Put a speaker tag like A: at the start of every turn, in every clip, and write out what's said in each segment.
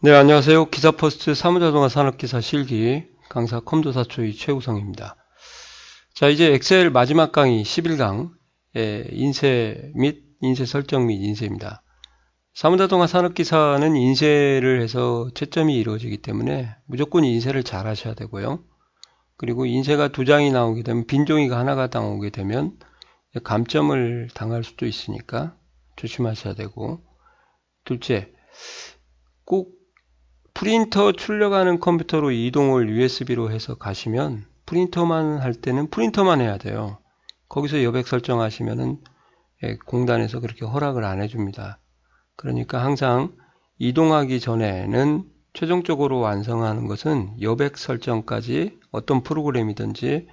A: 네, 안녕하세요. 기사포스트 사무자동화 산업기사 실기 강사 컴도사초의 최우성입니다. 자, 이제 엑셀 마지막 강의 11강 의 인쇄 및 인쇄 설정 및 인쇄입니다. 사무자동화 산업기사는 인쇄를 해서 채점이 이루어지기 때문에 무조건 인쇄를 잘 하셔야 되고요. 그리고 인쇄가 두 장이 나오게 되면 빈 종이가 하나가 나오게 되면 감점을 당할 수도 있으니까 조심하셔야 되고 둘째 꼭 프린터 출력하는 컴퓨터로 이동을 USB로 해서 가시면 프린터만 할 때는 프린터만 해야 돼요. 거기서 여백 설정하시면은 예, 공단에서 그렇게 허락을 안 해줍니다. 그러니까 항상 이동하기 전에는 최종적으로 완성하는 것은 여백 설정까지 어떤 프로그램이든지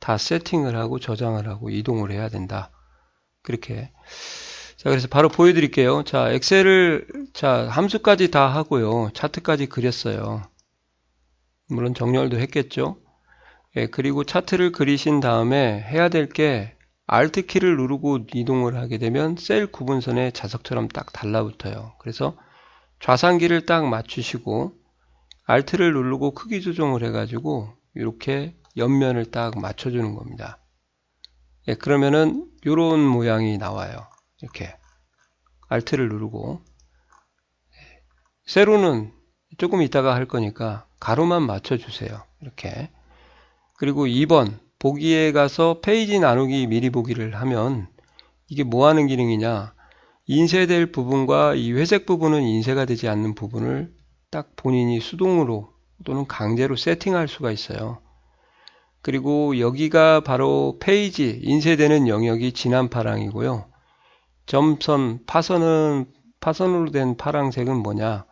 A: 다 세팅을 하고 저장을 하고 이동을 해야 된다. 그렇게 자, 그래서 바로 보여드릴게요. 자, 엑셀을, 자, 함수까지 다 하고요. 차트까지 그렸어요. 물론 정렬도 했겠죠. 예, 그리고 차트를 그리신 다음에 해야 될 게 Alt 키를 누르고 이동을 하게 되면 셀 구분선에 자석처럼 딱 달라붙어요. 그래서 좌상기를 딱 맞추시고 Alt를 누르고 크기 조정을 해가지고 이렇게 옆면을 딱 맞춰주는 겁니다. 예, 그러면은 이런 모양이 나와요. 이렇게 Alt를 누르고 세로는 조금 이따가 할 거니까 가로만 맞춰주세요. 이렇게 그리고 2번 보기에 가서 페이지 나누기 미리 보기를 하면 이게 뭐 하는 기능이냐 인쇄될 부분과 이 회색 부분은 인쇄가 되지 않는 부분을 딱 본인이 수동으로 또는 강제로 세팅할 수가 있어요. 그리고 여기가 바로 페이지 인쇄되는 영역이 진한 파랑이고요. 점선, 파선은, 파선으로 된 파랑색은 뭐냐?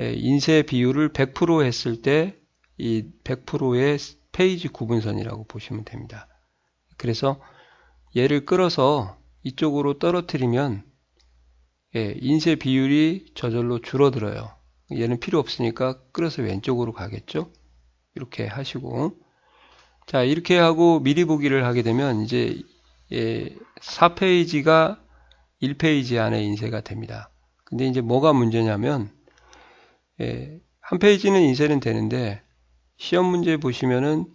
A: 예, 인쇄 비율을 100% 했을 때 이 100%의 페이지 구분선이라고 보시면 됩니다. 그래서 얘를 끌어서 이쪽으로 떨어뜨리면 예, 인쇄 비율이 저절로 줄어들어요. 얘는 필요 없으니까 끌어서 왼쪽으로 가겠죠? 이렇게 하시고 자 이렇게 하고 미리 보기를 하게 되면 이제 예, 4페이지가 1페이지 안에 인쇄가 됩니다. 근데 이제 뭐가 문제냐면 예, 한 페이지는 인쇄는 되는데 시험 문제 보시면은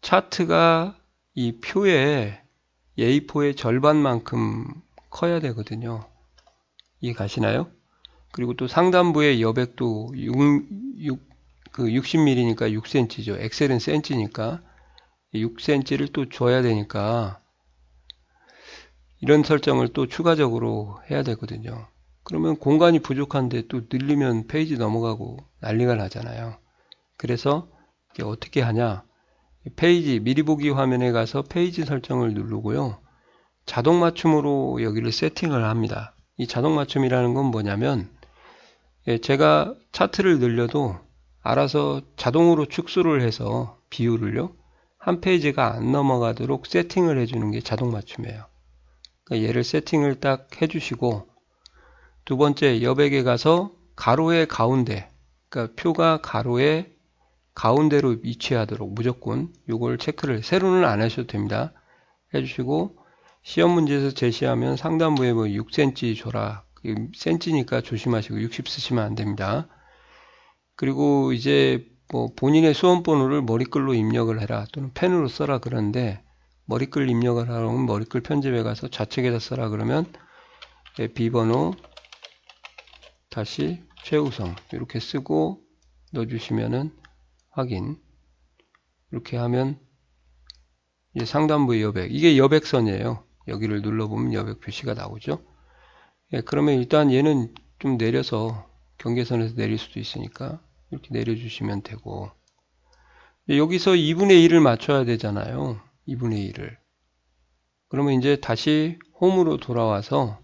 A: 차트가 이 표에 A4의 절반만큼 커야 되거든요. 이해 가시나요? 그리고 또 상단부의 여백도 6, 6, 그 60mm니까 6cm죠. 엑셀은 cm니까 6cm를 또 줘야 되니까 이런 설정을 또 추가적으로 해야 되거든요. 그러면 공간이 부족한데 또 늘리면 페이지 넘어가고 난리가 나잖아요. 그래서 어떻게 하냐? 페이지 미리 보기 화면에 가서 페이지 설정을 누르고요. 자동 맞춤으로 여기를 세팅을 합니다. 이 자동 맞춤이라는 건 뭐냐면 예, 제가 차트를 늘려도 알아서 자동으로 축소를 해서 비율을요. 한 페이지가 안 넘어가도록 세팅을 해주는 게 자동 맞춤이에요. 그러니까 얘를 세팅을 딱 해주시고 두 번째 여백에 가서 가로의 가운데 그러니까 표가 가로의 가운데로 위치하도록 무조건 이걸 체크를 세로는 안 하셔도 됩니다. 해주시고 시험 문제에서 제시하면 상단부에 뭐 6cm 줘라 cm니까 조심하시고 60 쓰시면 안 됩니다. 그리고 이제 뭐 본인의 수험번호를 머리글로 입력을 해라 또는 펜으로 써라 그러는데 머리글 입력을 하려면 머리글 편집에 가서 좌측에다 써라 그러면 비번호 다시 최우성 이렇게 쓰고 넣어주시면은 확인. 이렇게 하면 이제 상단부 여백 이게 여백선이에요. 여기를 눌러보면 여백 표시가 나오죠. 예, 그러면 일단 얘는 좀 내려서 경계선에서 내릴 수도 있으니까 이렇게 내려주시면 되고. 여기서 2분의 1을 맞춰야 되잖아요 2분의 1을. 그러면 이제 다시 홈으로 돌아와서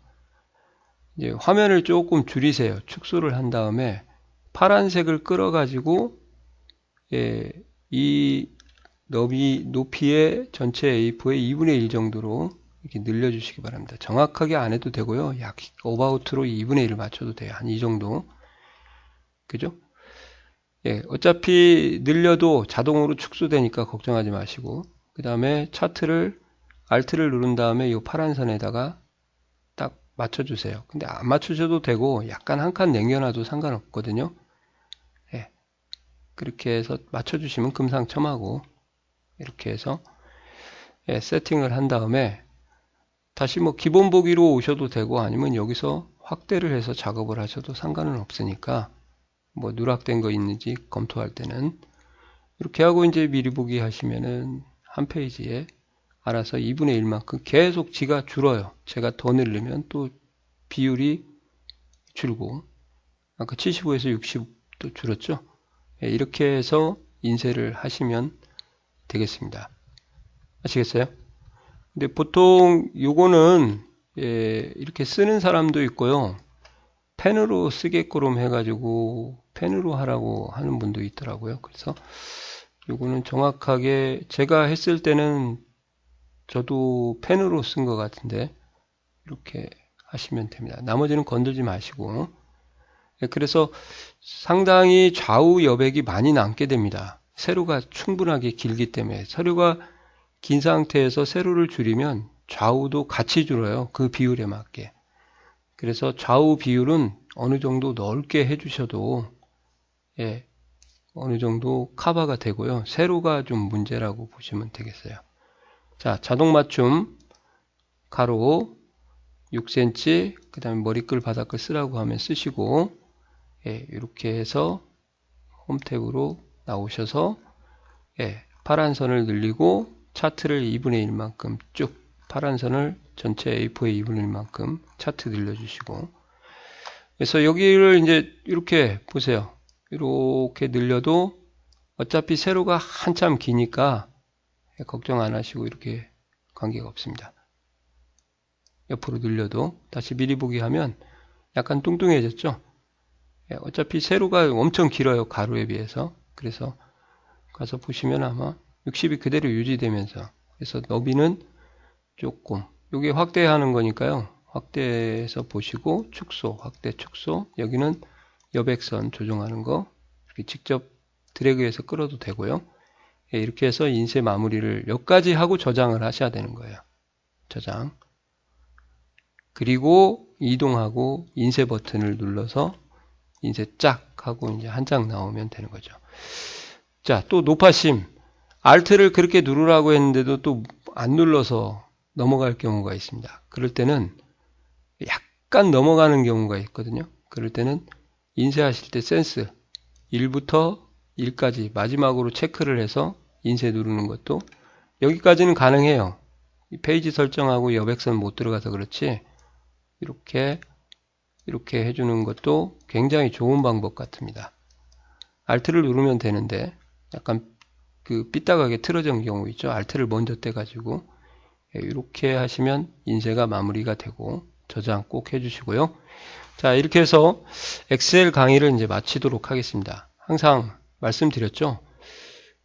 A: 이제 화면을 조금 줄이세요. 축소를 한 다음에 파란색을 끌어가지고 예, 이 너비 높이의 전체 A4의 2분의 1 정도로 이렇게 늘려주시기 바랍니다. 정확하게 안 해도 되고요. 약 오바우트로 2분의 1을 맞춰도 돼요. 한 이 정도. 그죠? 예, 어차피 늘려도 자동으로 축소되니까 걱정하지 마시고 그 다음에 차트를 Alt를 누른 다음에 이 파란 선에다가 딱 맞춰주세요. 근데 안 맞추셔도 되고 약간 한칸 남겨놔도 상관없거든요. 그렇게 해서 맞춰주시면 금상첨화고 이렇게 해서 예, 세팅을 한 다음에 다시 뭐 기본 보기로 오셔도 되고 아니면 여기서 확대를 해서 작업을 하셔도 상관은 없으니까 뭐 누락된 거 있는지 검토할 때는 이렇게 하고 이제 미리 보기 하시면은 한 페이지에 알아서 2분의 1만큼 계속 지가 줄어요. 제가 더 늘리면 또 비율이 줄고 아까 75에서 60도 줄었죠. 예, 이렇게 해서 인쇄를 하시면 되겠습니다. 아시겠어요? 근데 보통 요거는 예, 이렇게 쓰는 사람도 있고요. 펜으로 쓰게끔 해가지고 펜으로 하라고 하는 분도 있더라고요. 그래서 요거는 정확하게 제가 했을 때는 저도 펜으로 쓴 것 같은데 이렇게 하시면 됩니다. 나머지는 건들지 마시고 예, 그래서 상당히 좌우 여백이 많이 남게 됩니다. 세로가 충분하게 길기 때문에 세로가 긴 상태에서 세로를 줄이면 좌우도 같이 줄어요. 그 비율에 맞게. 그래서 좌우 비율은 어느 정도 넓게 해주셔도 예, 어느 정도 커버가 되고요. 세로가 좀 문제라고 보시면 되겠어요. 자, 자동 맞춤 가로 6cm 그 다음에 머리끌 바닥을 쓰라고 하면 쓰시고 예, 이렇게 해서 홈 탭으로 나오셔서 예, 파란 선을 늘리고 차트를 2분의 1만큼 쭉 파란 선을 전체 A4의 2분의 1만큼 차트 늘려주시고 그래서 여기를 이제 이렇게 보세요. 이렇게 늘려도 어차피 세로가 한참 기니까 걱정 안 하시고 이렇게 관계가 없습니다. 옆으로 늘려도 다시 미리 보기 하면 약간 뚱뚱해졌죠? 예, 어차피 세로가 엄청 길어요. 가로에 비해서. 그래서 가서 보시면 아마 60이 그대로 유지되면서 그래서 너비는 조금 이게 확대하는 거니까요. 확대해서 보시고 축소, 확대, 축소 여기는 여백선 조정하는 거 이렇게 직접 드래그해서 끌어도 되고요. 예, 이렇게 해서 인쇄 마무리를 여기까지 하고 저장을 하셔야 되는 거예요. 저장. 그리고 이동하고 인쇄 버튼을 눌러서 인쇄 짝 하고 이제 한 장 나오면 되는 거죠. 자, 또 노파심. Alt를 그렇게 누르라고 했는데도 또 안 눌러서 넘어갈 경우가 있습니다. 그럴 때는 약간 넘어가는 경우가 있거든요. 그럴 때는 인쇄하실 때 센스 1부터 1까지 마지막으로 체크를 해서 인쇄 누르는 것도 여기까지는 가능해요. 페이지 설정하고 여백선 못 들어가서 그렇지 이렇게 이렇게 해주는 것도 굉장히 좋은 방법 같습니다. Alt를 누르면 되는데 약간 그 삐딱하게 틀어진 경우 있죠. Alt를 먼저 떼가지고 이렇게 하시면 인쇄가 마무리가 되고 저장 꼭 해주시고요. 자 이렇게 해서 엑셀 강의를 이제 마치도록 하겠습니다. 항상 말씀드렸죠.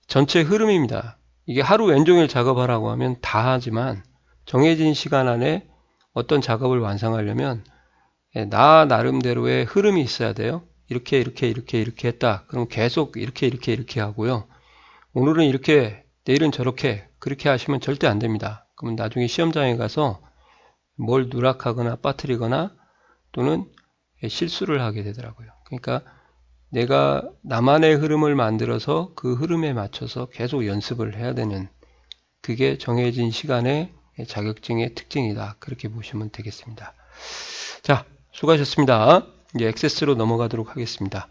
A: 전체 흐름입니다. 이게 하루 왼종일 작업하라고 하면 다 하지만 정해진 시간 안에 어떤 작업을 완성하려면 예, 나 나름대로의 흐름이 있어야 돼요. 이렇게 이렇게 이렇게 이렇게 했다. 그럼 계속 이렇게 이렇게 이렇게 하고요. 오늘은 이렇게 내일은 저렇게 그렇게 하시면 절대 안 됩니다. 그러면 나중에 시험장에 가서 뭘 누락하거나 빠뜨리거나 또는 실수를 하게 되더라고요. 그러니까 내가 나만의 흐름을 만들어서 그 흐름에 맞춰서 계속 연습을 해야 되는 그게 정해진 시간의 자격증의 특징이다. 그렇게 보시면 되겠습니다. 자, 수고하셨습니다. 이제 액세스로 넘어가도록 하겠습니다.